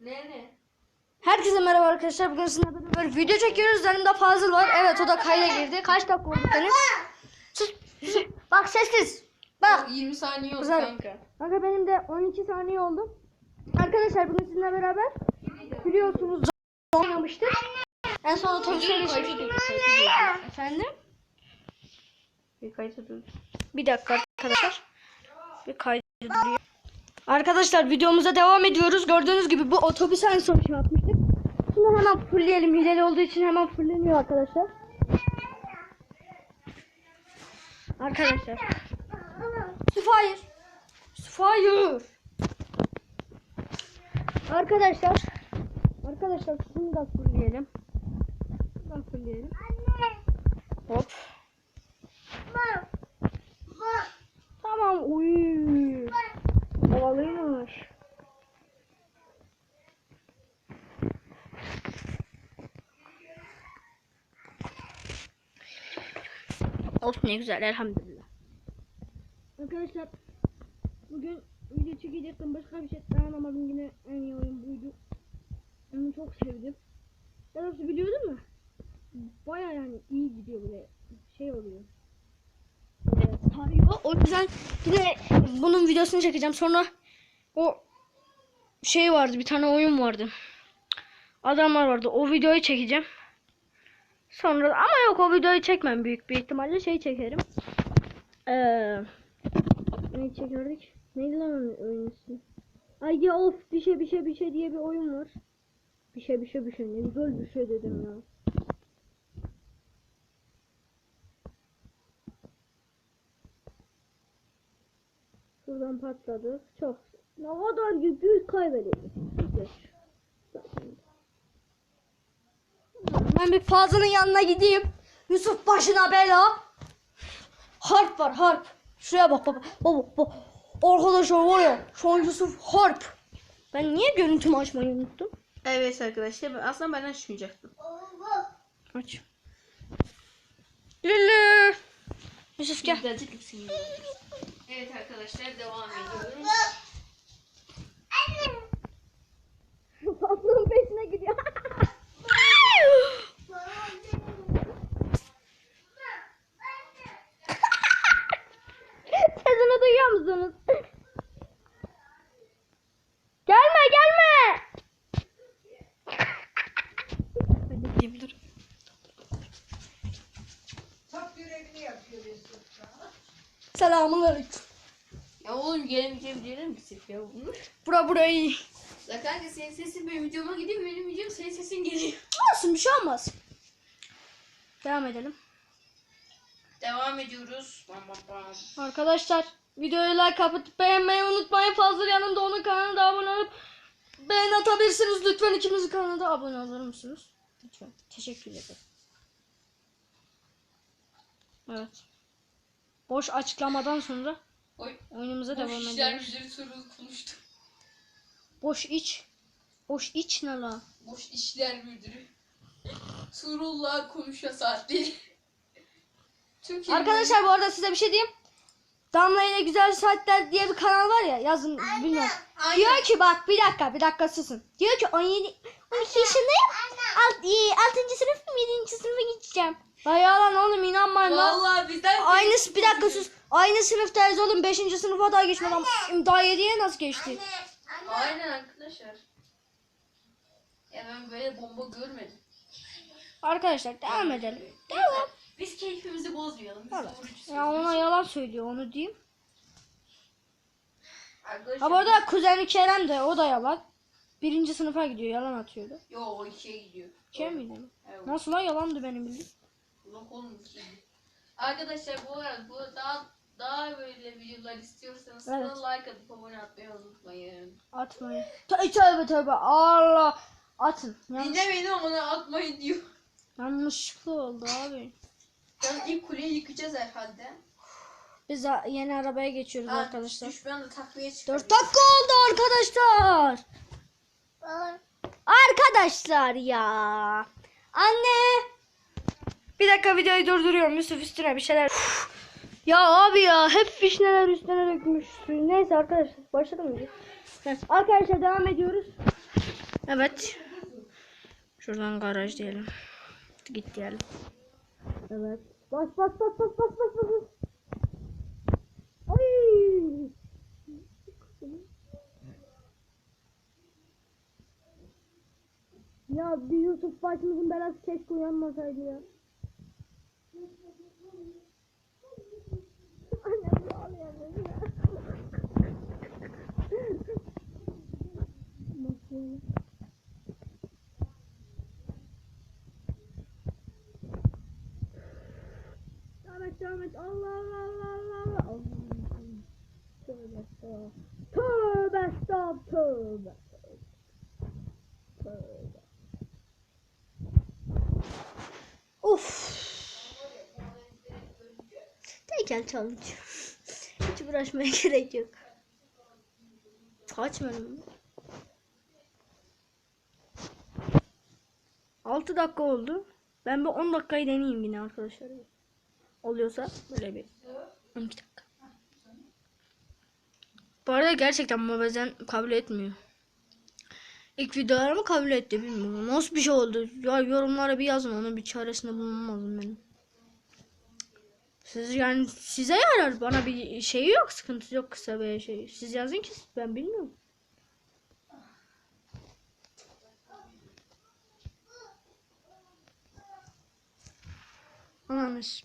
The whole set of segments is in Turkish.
Ne ne? Herkese merhaba arkadaşlar. Bugün sizinle beraber video çekiyoruz. Yanımda Fazıl var. Evet o da kayda girdi. Kaç dakika oldu senin? Sus, sus. Bak sessiz. Bak. 20 saniye oldu Güzel. kanka. Kanka benim de 12 saniye oldu. Arkadaşlar bugün sizinle beraber biliyorsunuz oynamıştık. En son otobüse geçmiştik. Efendim? Bir kayıt. Bir dakika arkadaşlar. Bir kaydı duruyor. Arkadaşlar videomuza devam ediyoruz. Gördüğünüz gibi bu otobüs en son şey yapmıştık. Şimdi hemen fullleyelim. Hileli olduğu için hemen fulleniyor arkadaşlar. Arkadaşlar. Fire. Fire. Arkadaşlar. Arkadaşlar şunu da fullleyelim. Şunu da fullleyelim. Hop. Of ne güzel elhamdülillah. Arkadaşlar bugün video çekecektim başka bir şey dayanamadım yine en iyi oyun buydu. Onu çok sevdim. Daha doğrusu biliyordun mu? Baya yani iyi gidiyor böyle şey oluyor sarıyor. O yüzden yine bunun videosunu çekeceğim. Sonra o şey vardı bir tane oyun vardı. Adamlar vardı. O videoyu çekeceğim. Sonra ama yok o videoyu çekmem büyük bir ihtimalle şey çekerim. Ee, ne çekerdik? Neydi lan oyunun ismi? Ay ya of bir şey bir şey bir şey diye bir oyun var. Bir şey bir şey bir şey ne güzel bir şey dedim ya. Şuradan patladı. Çok. Ne kadar büyük kaybedildi. Ben bir Fazıl'ın yanına gideyim. Yusuf başına bela. Harp var harp. Şuraya bak baba. Baba baba. Arkadaşlar var ya. Şu an Yusuf harp. Ben niye görüntümü açmayı unuttum? Evet arkadaşlar aslında ben açmayacaktım. Aç. Lülü. Yusuf gel. Evet arkadaşlar devam ediyoruz. Fazlının peşine gidiyor. Sesini duyuyor musunuz? Gelme gelme. Dur. Selamun aleyküm. Ya oğlum gelemeyeceğim diyelim mi sırf ya bunu? Bura burayı. La kanka senin sesin benim videoma gidiyor benim videom senin sesin geliyor. Olsun bir şey olmaz. Devam edelim. Devam ediyoruz. Bam bam bam. Arkadaşlar videoyu like atıp beğenmeyi unutmayın. Fazla yanında onun kanalına da abone olup beğen atabilirsiniz. Lütfen ikimizin kanalına da abone olur musunuz? Lütfen. Teşekkür ederim. Evet. Boş açıklamadan sonra Oy. oyunumuza devam Boş işler müdürü soru. Boş iç. Boş iç ne la? Boş işler müdürü. Surullah konuşuyor saatleri. İyi. Arkadaşlar bu arada size bir şey diyeyim. Damla ile Güzel Saatler diye bir kanal var ya yazın bilmiyorum. Aynen. Diyor ki bak bir dakika bir dakika susun. Diyor ki 17 12 yaşındayım. Alt, 6. sınıfım 7. sınıfa geçeceğim. Ay yalan oğlum inanmayın lan. Vallahi bizden Aynı bir dakika sus. Aynı sınıftayız oğlum 5. sınıfa daha geçmedi ama daha 7'ye nasıl geçti? Aynen arkadaşlar. Ya ben böyle bomba görmedim. Arkadaşlar devam edelim. Devam. Biz keyfimizi bozmayalım. Biz Ya ona yalan söylüyor onu diyeyim. Arkadaşlar, Ha bu arada kuzeni Kerem de o da yalan. Birinci sınıfa gidiyor yalan atıyordu. Yo o ikiye gidiyor. Kerem miydi? Evet. Nasıl lan yalandı benim bildiğim. Ulan oğlum ikiye gidiyor. Arkadaşlar bu arada bu daha daha böyle videolar istiyorsanız Evet. kanala like atıp abone atmayı unutmayın. Atmayın. Tö- Tövbe tövbe Allah. Atın. Yanlış, Dinlemeyin ama ona atmayın diyor. yanlışlıkla oldu abi. Yani ilk kuleyi yıkacağız herhalde. Biz yeni arabaya geçiyoruz Ha, arkadaşlar. Düşman da takviye çıkıyor. 4 dakika oldu arkadaşlar. Arkadaşlar ya. Anne. Bir dakika videoyu durduruyorum. Yusuf üstüne bir şeyler. ya abi ya hep fişneler üstüne dökmüş. Neyse arkadaşlar başladı mı? Arkadaşlar devam ediyoruz. Evet. Şuradan garaj diyelim. Git diyelim. Evet. Bas bas bas bas bas bas bas. bas. Ay. Ya bir Yusuf başımızın belası keşke uyanmasaydı ya. Annem ağlayamıyor ya. Nasıl? Devam et. Allah Allah Allah Allah Allah. Tövbe estağfurullah. Tövbe estağfurullah. Tövbe. Of. Teykel challenge. Hiç uğraşmaya gerek yok. Kaç bölüm? 6 dakika oldu. Ben bir 10 dakikayı deneyeyim yine arkadaşlar. Oluyorsa böyle bir 12 dakika. Bu arada gerçekten Mobezen kabul etmiyor. İlk videolarımı kabul etti bilmiyorum. Nasıl bir şey oldu? Ya yorumlara bir yazın onun bir çaresine bulmam lazım benim. Siz yani size yarar bana bir şeyi yok sıkıntısı yok kısa bir şey. Siz yazın ki ben bilmiyorum. Ananız.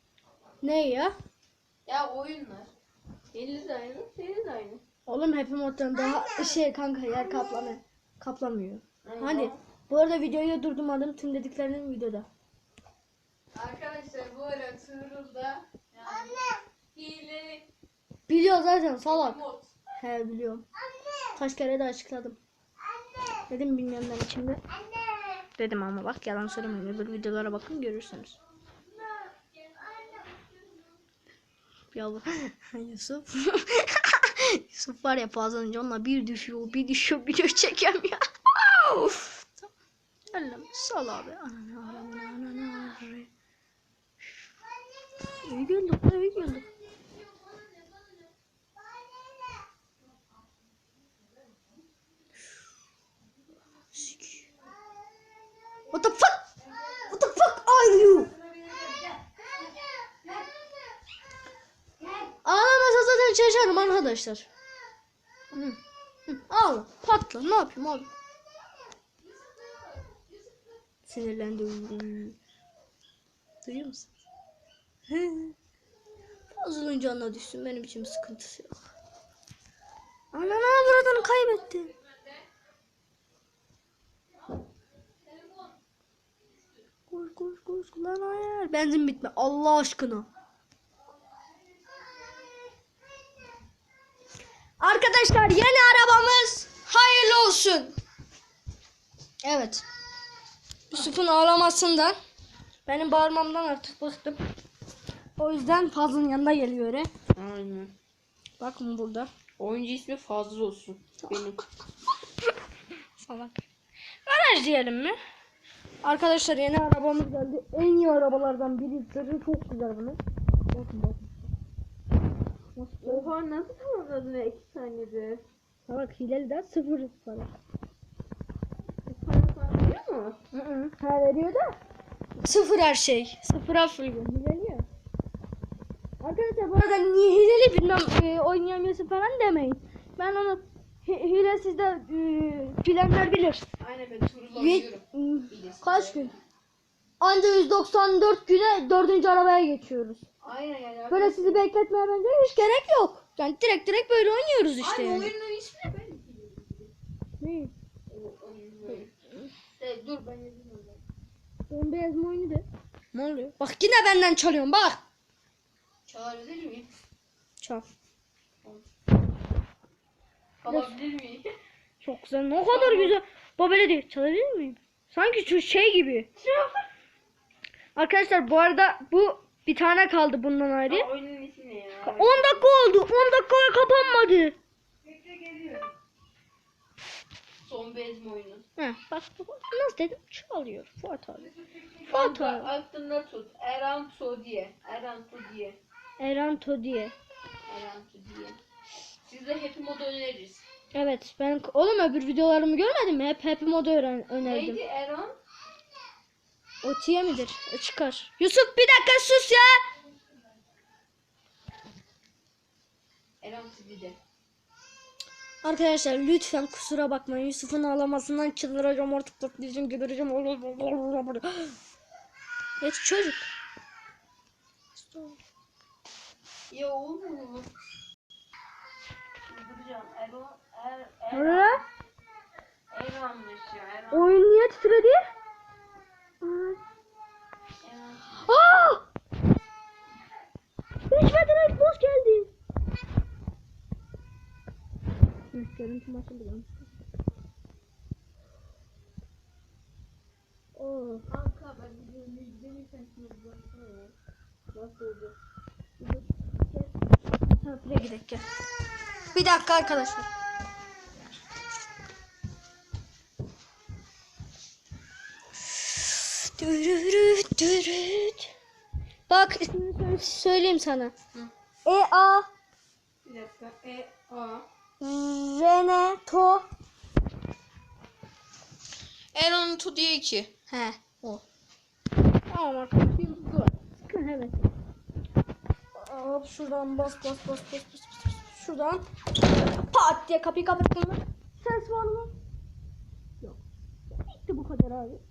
Ne ya? Ya oyunlar. Hileli de aynı, senin de aynı. Oğlum Happy Mod'dan daha şey kanka yer kaplamıyor. Kaplamıyor. Aynen. Hadi. Bu arada videoyu da durdurmadım. Tüm dediklerinin videoda. Arkadaşlar bu ara Tuğrul'da yani hile Biliyor zaten salak. mod. He biliyorum. Kaç kere de açıkladım. Dedim bilmeyenler içinde. Dedim ama bak yalan söylemeyin. Öbür videolara bakın görürsünüz. Ya bu- Yusuf. Yusuf var ya önce onunla bir düşüyor, bir düşüyor, bir düşüyor çekemiyor. Allah'ım sal abi. Ananı ananı ağrı. İyi güldük, iyi güldük. Arkadaşlar. Ağla. Patla. Ne yapayım abi? Sinirlendi. Duyuyor musun? Fazlının canına düşsün. Benim için sıkıntısı yok. Ana ne buradan kaybetti. Koş koş koş lan hayır. Benzin bitme. Allah aşkına. Arkadaşlar yeni arabamız hayırlı olsun. Evet. Yusuf'un ağlamasından benim bağırmamdan artık bıktım. O yüzden Fazlı'nın yanına geliyor öyle. Aynen. Bakın burada. Oyuncu ismi fazla olsun. Benim. Salak. Garaj diyelim mi? Arkadaşlar yeni arabamız geldi. En iyi arabalardan biri. Çok güzel bunun. Oha nasıl tamamladın ya iki saniyede? Salak hileli de sıfır para. Para sana veriyor mu? Hı hı. Ha veriyor da. Sıfır her şey. Sıfıra fırlıyor. Hileli ya. Arkadaşlar bu arada niye hileli bilmem e, oynayamıyorsun falan demeyin. Ben onu hi- hilesiz de e, bilenler bilir. Aynen ben Tuğrul'la Ye- oynuyorum. Kaç gün? Anca 194 güne dördüncü arabaya geçiyoruz. Aynen yani. Böyle sizi bekletmeye bence hiç gerek yok. Yani direkt direkt böyle oynuyoruz işte Abi yani. oyunun ismi ne ben. Ne? Şey, dur ben yazayım. Ben beyaz mı oynadı? Ne oluyor? Bak yine benden çalıyorsun bak. Çağırabilir miyim? Çal. Alabilir miyim? Çok güzel. Ne kadar güzel. Böyle değil. Çalabilir miyim? Sanki şu şey gibi. Arkadaşlar bu arada bu bir tane kaldı bundan ayrı. Ya oyunun ismi ne ya? 10 dakika oldu. 10 dakikaya kapanmadı. Son bezme oyunu. Heh, bak nasıl dedim çalıyor Fuat abi. Fuat abi. aklında tut. Eranto diye. Eranto diye. Eranto diye. Eranto diye. Size Happy Mode öneririz. Evet ben oğlum öbür videolarımı görmedin mi? Hep Happy Mode öğren önerdim. Neydi Eran? O tiye midir? O çıkar. Yusuf bir dakika sus ya. Arkadaşlar lütfen kusura bakmayın. Yusuf'un ağlamasından çıldıracağım artık patlayacağım gebereceğim. Geç çocuk. Ya oğlum. Çıldıracağım. Eran, er, er. Oyun niye titredi? Eran. Aa! Geçmeden boss geldi. Görüntüm açıldı benim. Oo. Kanka ben videoyu izlemişsen şunu baksana. Nasıl oldu? Ha, buraya gidelim. Bir dakika arkadaşlar. Dürürüt dürüt. Bak söyleyeyim sana. Hı. E A Bir dakika. E, A. Renato. Eran Tu diye 2. He o. Tamam arkadaşlar. Sıkın evet. Hop şuradan bas bas bas bas bas bas. bas. Şuradan pat diye kapıyı kapattın mı? Ses var mı? Yok. Bitti bu kadar abi.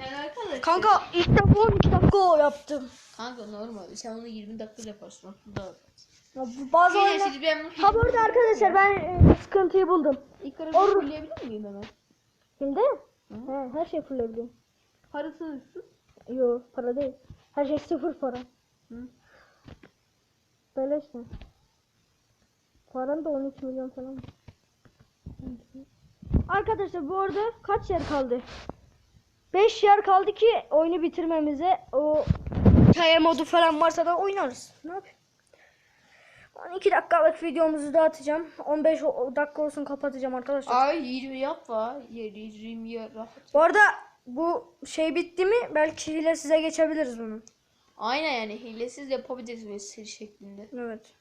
Yani arkadaşlar. Kanka ilk defa 12 dakika yaptım. Kanka normal. Sen onu 20 dakika yaparsın. Bak bu da. Ya bu bazı Yine oyunlar... ben bunu Ha bu arada arkadaşlar ben e, sıkıntıyı buldum. İlk Or- araba fulleyebilir miyim hemen? Şimdi he, her şey fullebiliyorum. Parası üstü. Yo para değil. Her şey sıfır para. Hı. İşte. Param da 13 milyon falan. Arkadaşlar bu arada kaç yer kaldı? 5 yer kaldı ki oyunu bitirmemize. O hikaye modu falan varsa da oynarız. Ne yapayım? 12 dakikalık videomuzu dağıtacağım. 15 o- dakika olsun kapatacağım arkadaşlar. Ay 20 yap var. 20 ya rahat. Bu arada bu şey bitti mi belki hile size geçebiliriz bunu. Aynen yani hilesiz yapabilirsiniz seri şeklinde. Evet.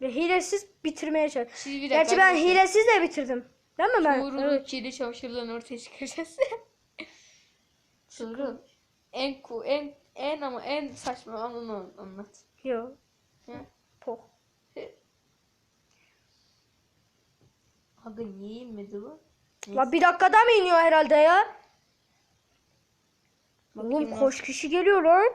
Ve hilesiz bitirmeye çalış. Gerçi ben hilesiz de bitirdim. Değil mi ben? Tuğrul'u Evet. kirli çamaşırlarını ortaya çıkaracağız. Tuğrul. En ku en en ama en saçma anını anlat. Yo. Hı? Poh. Aga niye inmedi bu? La bir dakikada mı iniyor herhalde ya? Bakayım Oğlum lan. koş kişi geliyor lan.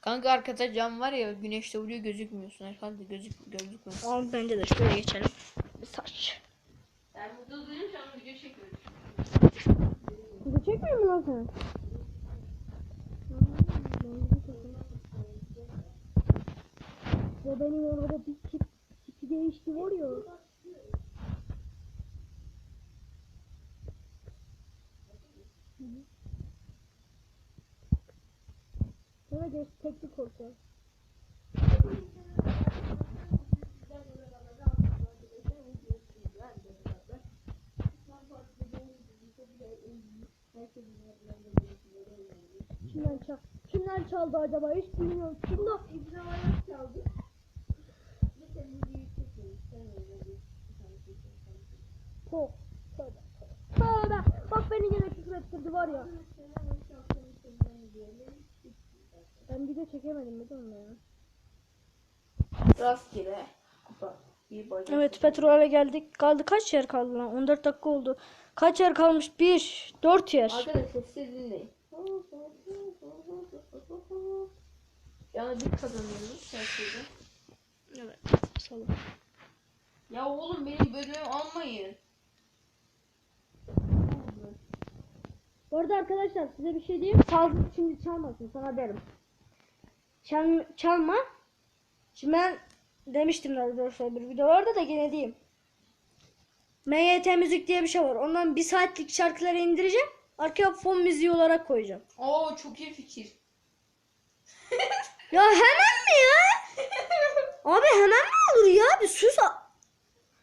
Kanka arkada cam var ya güneşte vuruyor gözükmüyorsun herhalde gözük gözükmüyor. Al bence de şöyle geçelim. Bir saç. Ben burada duruyorum şu an video çekiyorum. Video çekmiyor mu lan sen? Ya benim orada bir tip, tipi değişti var ya. Sana geç teknik olsa. Kimden çal? Kimden çaldı acaba? Hiç bilmiyorum. Kimden? İbrahim çaldı. Po. Tövbe. Tövbe. Bak beni yine küfür ettirdi var ya. Ben video çekemedim bir de onunla ya. Rastgele. Bir. Evet petrole geldik. Kaldı kaç yer kaldı lan? 14 dakika oldu. Kaç yer kalmış? 1, 4 yer. Arkadaşlar siz dinleyin. Yani bir kazanıyoruz her şeyde. Evet. Salın. Ya oğlum benim bölümü almayın. Bu arada arkadaşlar size bir şey diyeyim. Fazla şimdi çalmasın sana derim. Çal, çalma. Şimdi ben demiştim daha doğrusu bir videolarda da gene diyeyim. MYT müzik diye bir şey var. Ondan bir saatlik şarkıları indireceğim. Arkaya fon müziği olarak koyacağım. Oo çok iyi fikir. Ya hemen mi ya? Abi hemen mi olur ya? Bir sus.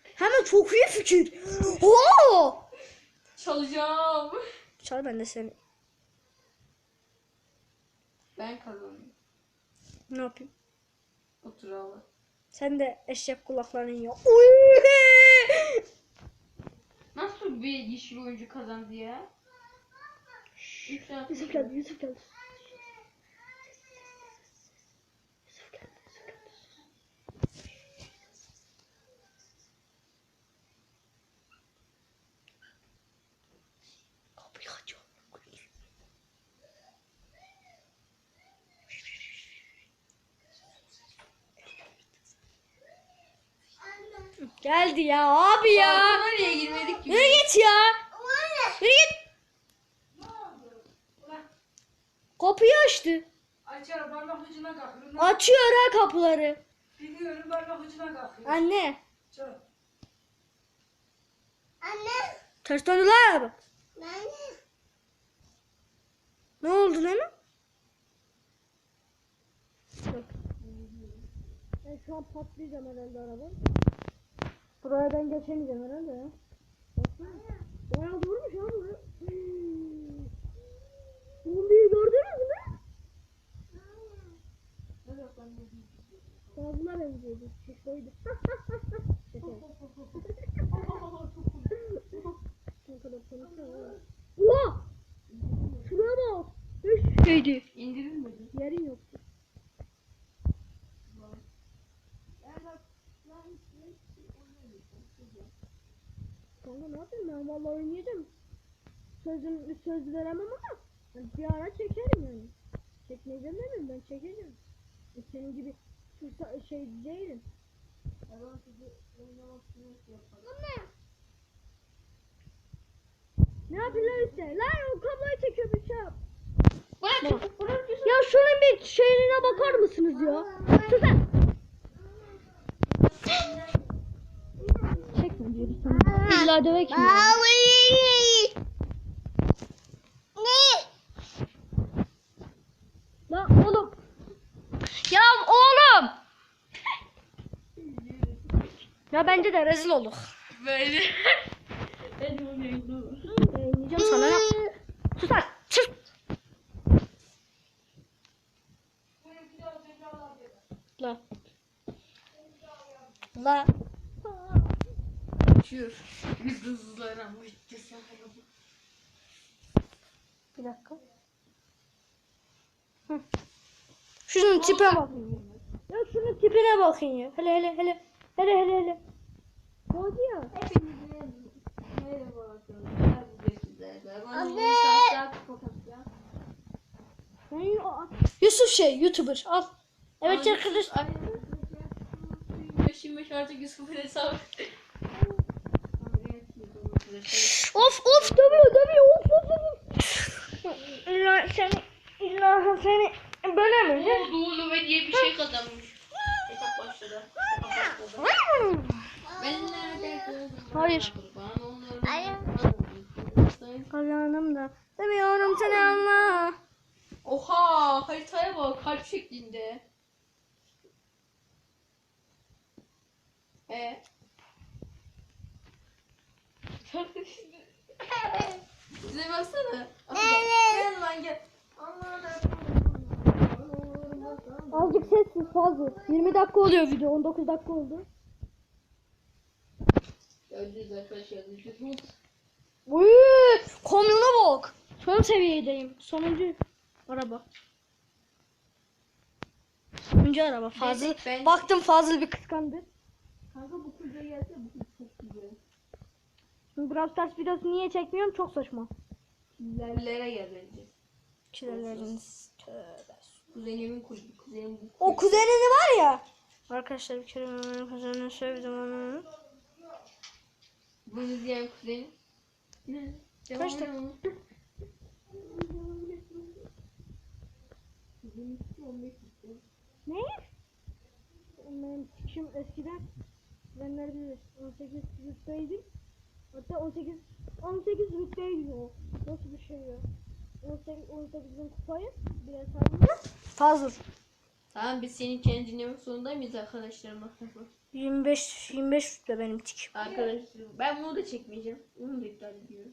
Hemen çok iyi fikir. Oo! Çalacağım. Çal ben de seni. Ben kazanayım. Ne yapayım? Otur abi. Sen de eşek kulakların yok. Uy! Nasıl bir yeşil oyuncu kazandı ya? Yusuf geldi, Yusuf geldi. Geldi ya abi ya. Balkona niye girmedik ki? Yürü git ya. Yürü git. Kapıyı açtı. Açar parmak ucuna kalkıyor. Açıyor ha kapıları. Biliyorum parmak ucuna kalkıyor. Anne. Çok. Ters döndüler abi. Ne oldu lan? Ben şu an patlayacağım herhalde araba. Buraya ben geçemeyeceğim herhalde ya. Baksana. Bayağı durmuş ha bu. Zombiyi gördünüz mü? Bazılar benziyordu. Şişkoydu. Oha! Şuraya bak. Şeydi. İndirilmedi. Yerin yoktu. Kanka ne yapayım ben vallahi oynayacağım. Sözüm, söz veremem ama ben bir ara çekerim yani. Çekmeyeceğim demiyorum ben çekeceğim. E senin gibi şey değilim. Ne yapıyorlar işte? Lan o kabloyu çekiyor bir şey yap. Ya şunun bir şeyine bakar mısınız ya? Sus lan. Çekme diyoruz sana. İlla dövek mi? Lan oğlum. Ya oğlum. Ya bence de rezil olduk. Böyle. Ben onu yayınlıyorum. Yiyeceğim sana ne? Sus lan. Sus. La. La. Uçuyor. Yıldızlara müjdesi. Bir dakika. Hı. Şunun tipine bakın. Ya şunun tipine bakın ya. Hele hele hele. Hele hele hele. Body ya. Hepinize merhaba arkadaşlar. Yusuf şey YouTuber al. Evet Ay, arkadaş. ay, 25 artık Yusuf'un hesabı. Of of dövüyor dövüyor of of of. İlla seni illa seni bölemeyeceğim. O Doğulu ve diye bir şey kazanmış. Hesap başladı. Hayır. Kazandım da. Demiyorum seni anla. Oha haritaya bak kalp şeklinde. E. Bize baksana. Gel lan gel. Azıcık sessiz fazla. 20 dakika oluyor video. 19 dakika oldu. Gördünüz arkadaşlar. Uy, kamyona bak. Son seviyedeyim. Sonuncu araba. Sonuncu araba. Fazıl. Baktım Fazıl bir kıskandı. Kanka bu kızla gelse bu kız çok güzel. Şimdi Brawl Stars videosu niye çekmiyorum? Çok saçma. Lerlere gel bence. Tövbe. Kuzenimin kulübü. Kuzenimin O kuzenini var ya. Arkadaşlar bir kere onun kuzenini sevdim onu. Bunu izleyen kuzenim. Kaç dakika? Kuzenim. Ne? Benim sikişim eskiden. Ben nerede 18 yaşındaydım. Hatta 18 18 rütbeye gidiyor. Nasıl bir şey ya? 18 18 bin kupayı bir hesabında fazla. Tamam biz senin kendi dinlemek zorunda mıyız arkadaşlarım? 25 25 rütbe benim tik. Arkadaşlar ben bunu da çekmeyeceğim. Bunu da iptal ediyorum.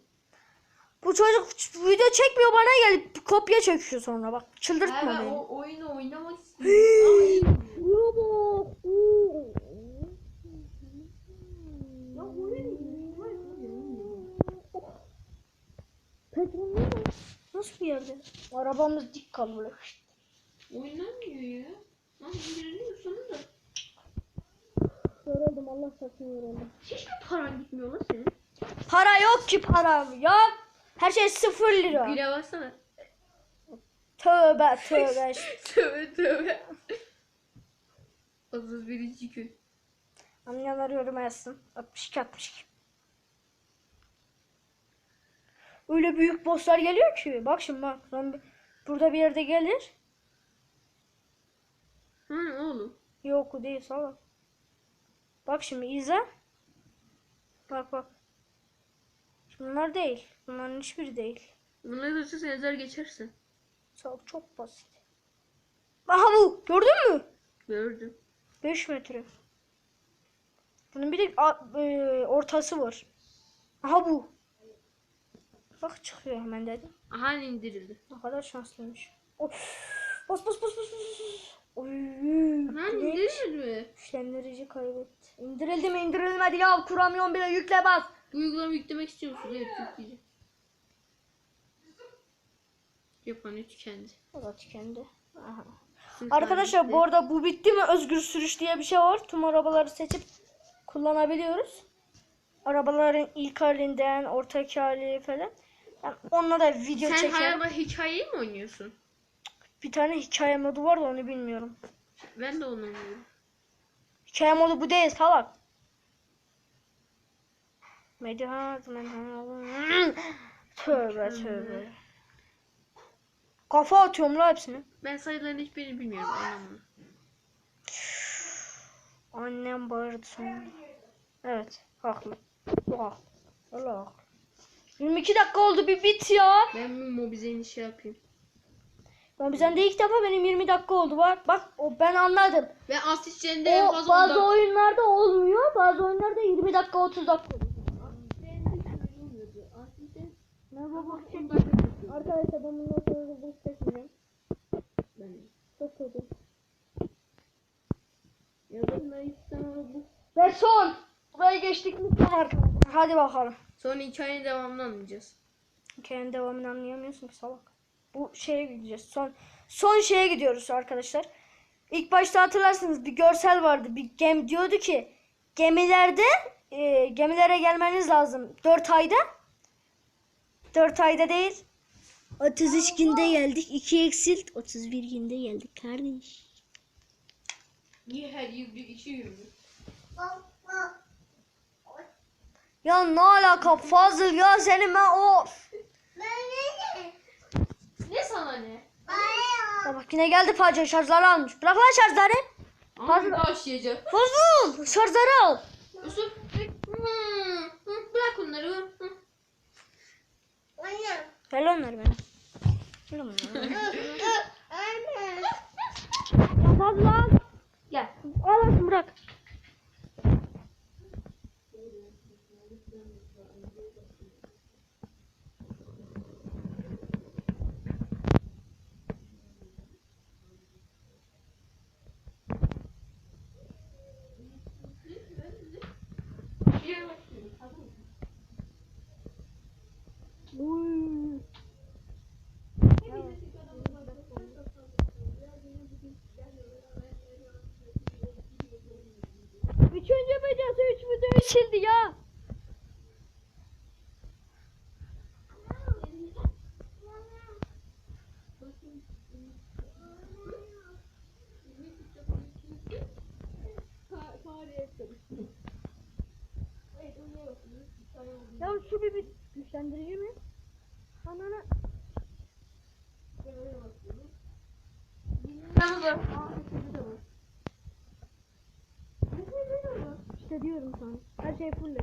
Bu çocuk video çekmiyor bana gelip kopya çekiyor sonra bak Ha, çıldırtma ben beni. o oyunu oynamak istiyorum. Ama iyi bak. Ya oyun Petrol ne? Nasıl bir yerde? Arabamız dik kalıyor. Oynanmıyor ya. Lan indiriliyor sonunda. Yoruldum Allah satın yoruldum. Hiç mi paran gitmiyor lan senin? Para yok ki para yok. Her şey sıfır lira. Güle baksana. Tövbe tövbe. tövbe tövbe. 31. gün. Anlayanlar yoruma yazsın. 62 62. Öyle büyük bosslar geliyor ki. Bak şimdi bak. Zombi burada bir yerde gelir. Hı oğlum. Yok o değil salak. Bak şimdi izle. Bak bak. Bunlar değil. Bunların hiçbiri değil. Bunları da sen ezer geçersin. Salak çok basit. Aha bu. Gördün mü? Gördüm. 5 metre. Bunun bir de a- e, ortası var. Aha bu. Bak çıkıyor hemen dedim. Aha indirildi. Ne kadar şanslıymış. Of. Bas bas bas bas bas. Oy. Neymiş? indirilmedi mi? Güçlendirici kaybetti. İndirildi mi indirilmedi ya kuramıyorum bile yükle bas. Bu uygulamayı yüklemek istiyor musun? Evet yükleyeceğim. Yapanı tükendi. O da tükendi. Aha. Arkadaşlar bu arada bu bitti mi? Özgür sürüş diye bir şey var. Tüm arabaları seçip kullanabiliyoruz. Arabaların ilk halinden, ortaki hali falan. Ben onunla da video Sen çekerim. hala hikayeyi mi oynuyorsun? Bir tane hikaye modu var da onu bilmiyorum. Ben de onu oynuyorum. Hikaye modu bu değil salak. Medya Tövbe tövbe. Kafa atıyorum la hepsini. Ben sayıların hiçbirini bilmiyorum anlamını. Annem bağırdı sonra. Evet haklı. Çok haklı. Allah haklı. 22 dakika oldu bir bit ya. Ben mobizeni şey yapayım. Ben bizden de ilk defa benim 20 dakika oldu var. Bak o ben anladım. Ve asistçende en fazla bazı onda- oyunlarda olmuyor. Bazı oyunlarda 20 dakika 30 dakika. Merhaba Arkadaşlar ben bundan sonra bu çekmeyeceğim. Çok kötü. Ve son. Burayı geçtik mi. Hadi bakalım. Sonra hikayenin devamını anlayacağız. Hikayenin devamını anlayamıyorsun ki salak. Bu şeye gideceğiz. Son son şeye gidiyoruz arkadaşlar. İlk başta hatırlarsınız bir görsel vardı. Bir gem diyordu ki gemilerde e, gemilere gelmeniz lazım 4 ayda. 4 ayda değil. 33 günde geldik. 2 eksilt 31 günde geldik kardeş. Niye her yıl bir iki yıl? Ya ne alaka Fazıl ya senin ben o Ne sana ne? Ya bak yine geldi Fazıl şarjları almış. Bırak lan şarjları. Daha işleyeceğim. Fazıl şarjları al. Yusuf. Bırak onları. Ver onları bana. Ver lan onları. Fazıl al. Gel. Al al bırak. Uy. Üçüncü videosu üç video sildi. Ya şu bir, bir güçlendirici mi? Anana. Ben de. İşte diyorum sana. Her şey full.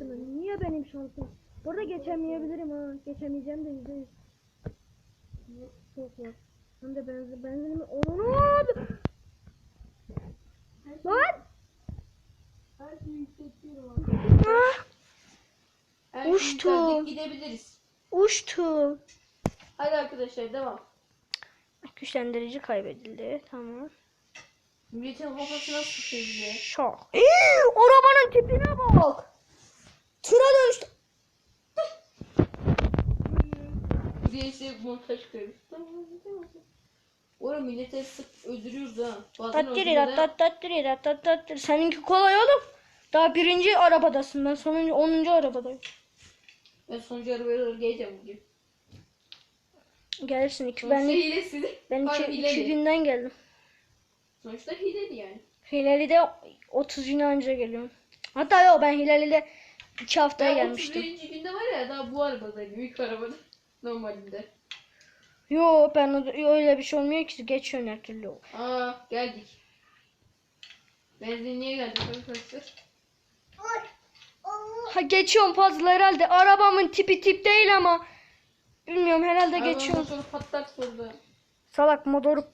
Aşkına niye benim şansım? Burada geçemeyebilirim ha. Geçemeyeceğim de yüzde yüz. Çok var. Hem de benzin, benzinimi onu abi. Lan! Her Her şeyi Uçtu. gidebiliriz. uçtu. Hadi arkadaşlar devam. Güçlendirici kaybedildi. Tamam. Milletin kafasına sıkıyor bize. Şok. Eee, arabanın tipine bak. Tıra dönüştü. Birisi montaj koymuş. Oğlum millete sık öldürüyoruz ha. Bazen Tattiri öldürmeden- tat tattiri tat tat tattiri. Seninki kolay oğlum. Daha birinci arabadasın. Ben sonuncu, onuncu arabadayım. Ben sonucu arabaya doğru geleceğim bugün. Gelirsin iki. Sonuçta Ben, ben iki, hileli. iki günden geldim. Sonuçta hileli yani. Hilali'de 30 gün önce geliyorum. Hatta yok ben Hilali'de 2 haftaya Ben gelmiştim. 31. günde var ya daha bu arabadayım. Büyük arabada. Normalinde. Yo ben öyle bir şey olmuyor ki geçiyorsun her türlü. Aa geldik. Benzinliğe geldik arkadaşlar. Ha geçiyorum fazla herhalde. Arabamın tipi tip değil ama. Bilmiyorum herhalde Arabanın geçiyorum. motoru patlak sordu. Salak motoru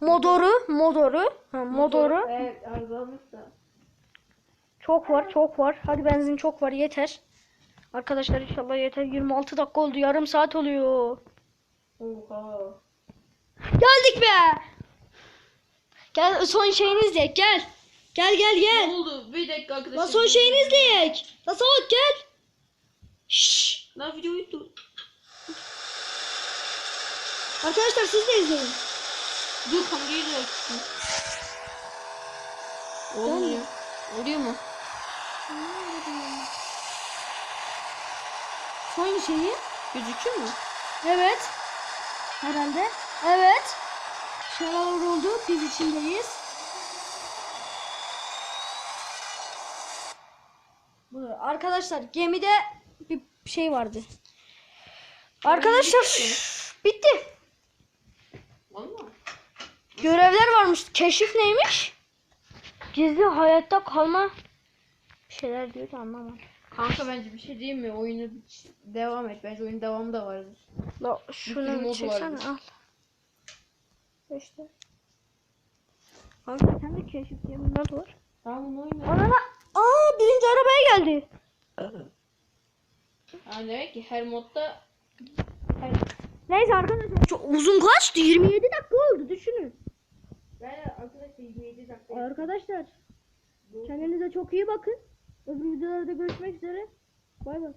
motoru motoru ha motoru Evet arızalanırsa. Çok var çok var. Hadi benzin çok var yeter. Arkadaşlar inşallah yeter. 26 dakika oldu. Yarım saat oluyor. Oha. Geldik be. Gel son şeyini izleyek gel. Gel gel Ne gel. oldu? Bir dakika arkadaşlar. La son şeyini izleyek. La Samet gel. Şşş. Lan videoyu dur. Arkadaşlar siz de izleyin. Dur kamerayı da açsın. Olmuyor. Oluyor mu? Son şeyi. Gözüküyor mu? Evet. Herhalde. Evet. Şaralar oldu. Biz içindeyiz. Bu arkadaşlar gemide bir şey vardı. Arkadaşlar bitti. Valla. Görevler varmış. Keşif neymiş? Gizli hayatta kalma şeyler diyor anlamadım. Kanka bence bir şey diyeyim mi? Oyunu devam et. Bence oyunun devamı da vardır. La şunu mod çeksene al. İşte. Kanka sen de keşif diye bir mod var. Tamam bunu oyna. Anana. Aa birinci arabaya geldi. Ha demek ki her modda Neyse arkadaşlar çok uzun kaçtı? 27 dakika oldu düşünün. ben arkadaşlar 27 dakika Arkadaşlar kendinize çok iyi bakın. Öbür videolarda görüşmek üzere. Bay bay.